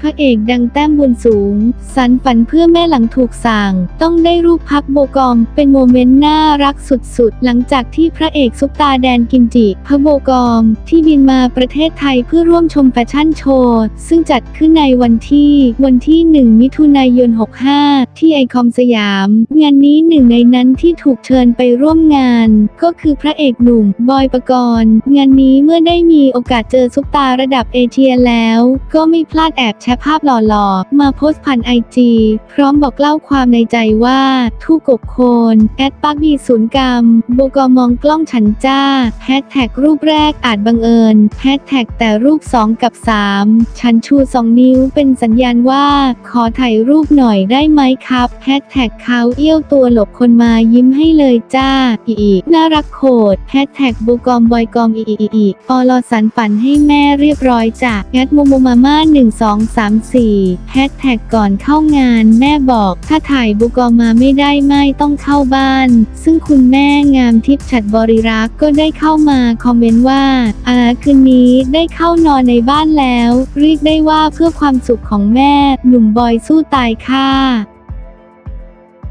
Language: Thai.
พระเอกดังแต้มบุญสูง สันฝันเพื่อแม่หลังถูกสั่ง ต้องได้รูปพักโบกอม เป็นโมเมนต์น่ารักสุดๆ หลังจากที่พระเอกซุปตาแดนกิมจิ พระโบกอม ที่บินมาประเทศไทยเพื่อร่วมชมแฟชั่นโชว์ ซึ่งจัดขึ้นในวันที่ วันที่ 1 มิถุนายน 65 ที่ไอคอมสยาม งานนี้หนึ่งในนั้นที่ถูกเชิญไปร่วมงาน ก็คือพระเอกหนุ่ม บอยปกรณ์ งานนี้เมื่อได้มีโอกาสเจอซุปตาระดับเอเชียแล้ว ก็ไม่พลาดแอบแชร์ภาพหล่อๆ มาโพสต์ผ่านไอจีพร้อมบอกเล่าความในใจว่าทู่กบโคนแอดปักบีศูนย์กรรมบกมองกล้องฉันจ้าแฮชแท็กรูปแรกอาจบังเอิญแฮชแท็กแต่รูป 2 กับ 3 ฉันชู 2 นิ้วเป็นสัญญาณว่า ขอถ่ายรูปหน่อยได้ไหมครับแฮชแท็กเขาเอี้ยวตัวหลบคนมายิ้มให้เลยจ้าอีน่ารักโคตรแฮชแท็กบูกอมบอยกอมอีอีอีอีออลอสันฝันให้แม่เรียบร้อยจ้ะแอดโมโมมาม่า1 2 3 4แฮชแท็กก่อนเข้างานแม่บอกถ้าถ่ายบุกอมมาไม่ได้ไม่ต้องเข้าบ้าน ซึ่งคุณแม่งามทิพย์ฉัดบริรักษ์ก็ได้เข้ามาคอมเมนต์ว่าอ่าคืนนี้ได้เข้านอนในบ้านแล้ว เรียกได้ว่าเพื่อความสุขของแม่ หนุ่มบอยสู้ตายค่ะ